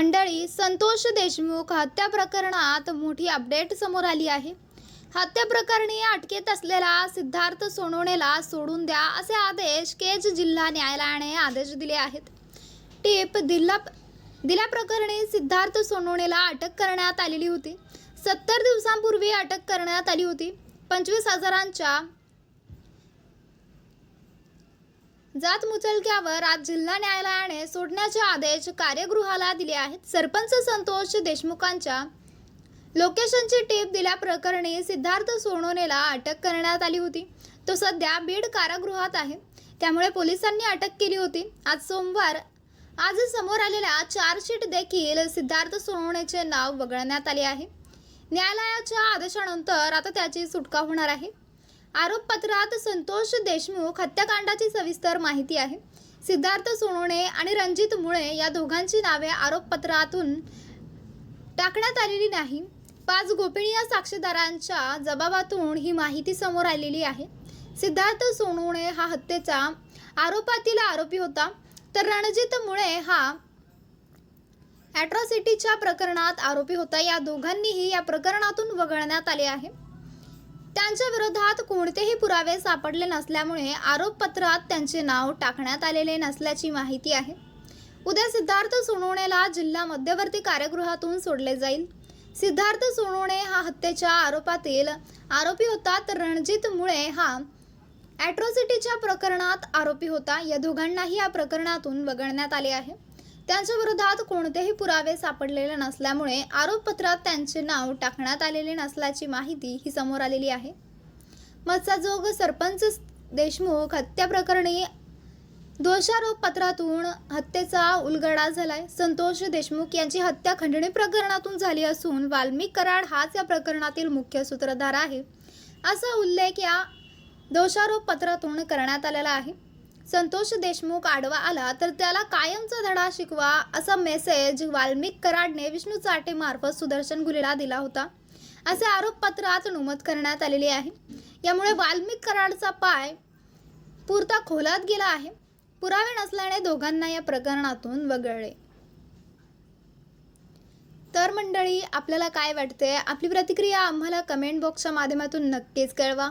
मंडळी संतोष देशमुख हत्या प्रकरणात मोठी अपडेट समोर आली आहे. हत्या प्रकरणी अटकेत असलेला सिद्धार्थ सोनवणेला सोडून द्या असे आदेश केज जिल्हा न्यायालयाने आदेश दिले आहेत. टीप दिल्ला दिल्याप्रकरणी सिद्धार्थ सोनवणेला अटक करण्यात आलेली होती. सत्तर दिवसांपूर्वी अटक करण्यात आली होती. पंचवीस हजारांच्या जात मुचलक्यावर आज जिल्हा न्यायालयाने सोडण्याचे आदेश कार्यगृहाला दिले आहेत. सरपंच संतोष देशमुखांच्या लोकेशनची टीप दिल्याप्रकरणी सिद्धार्थ सोनोनेला अटक करण्यात आली होती. तो सध्या बीड कारागृहात आहे. त्यामुळे पोलिसांनी अटक केली होती. आज सोमवार आज समोर आलेल्या चार्जशीट देखील सिद्धार्थ सोनवणेचे नाव वगळण्यात आले आहे. न्यायालयाच्या आदेशानंतर आता त्याची सुटका होणार आहे. आरोपपत्रात संतोष देशमुख हत्याकांडाची सविस्तर माहिती आहे. सिद्धार्थ सोनोणे आणि रणजित मुळे या दोघांची नावे आरोपपत्रातून टाकण्यात आलेली नाही. पाच गोपनीय साक्षीदारांच्या जबाबातून ही माहिती समोर आलेली आहे. सिद्धार्थ सोनोणे हा हत्येचा आरोपातील आरोपी होता. तर रणजित मुळे हा ॲट्रॉसिटीच्या प्रकरणात आरोपी होता. या दोघांनीही या प्रकरणातून वगळण्यात आले आहे. त्यांच्या विरोधात कोणतेही पुरावे सापडले नसल्यामुळे आरोपपत्रात त्यांचे नाव टाकण्यात आलेले नसल्याची माहिती आहे. उद्या सिद्धार्थ सोनवणेला जिल्हा मध्यवर्ती कारागृहातून सोडले जाईल. सिद्धार्थ सोनवणे हा हत्येच्या आरोपातील आरोपी होता तर रणजित मुळे हा ॲट्रॉसिटीच्या प्रकरणात आरोपी होता. या दोघांनाही या प्रकरणातून वगळण्यात आले आहे. त्यांच्या विरोधात कोणतेही पुरावे सापडलेले नसल्यामुळे आरोपपत्रात त्यांचे नाव टाकण्यात आलेले नसल्याची माहिती ही समोर आलेली आहे. मत्साजोग सरपंच देशमुख हत्या प्रकरणी दोषारोपपत्रातून हत्येचा उलगडा झालाय. संतोष देशमुख यांची हत्या खंडणी प्रकरणातून झाली असून वाल्मिक कराड हाच या प्रकरणातील मुख्य सूत्रधार आहे. असा उल्लेख या दोषारोपपत्रातून करण्यात आलेला आहे. संतोष देशमुख आडवा आला तर त्याला कायमचा धडा शिकवा असा मेसेज वाल्मिक कराडने विष्णू चाटे मार्फत सुदर्शन गुलेला दिला होता. असे आरोपपत्रात नमूद करण्यात आलेले आहे. यामुळे वाल्मिक कराडचा पाय पुरता खोलात गेला आहे. पुरावे नसल्याने दोघांना या प्रकरणातून वगळले. तर मंडळी आपल्याला काय वाटते आपली प्रतिक्रिया आम्हाला कमेंट बॉक्सच्या माध्यमातून नक्कीच कळवा.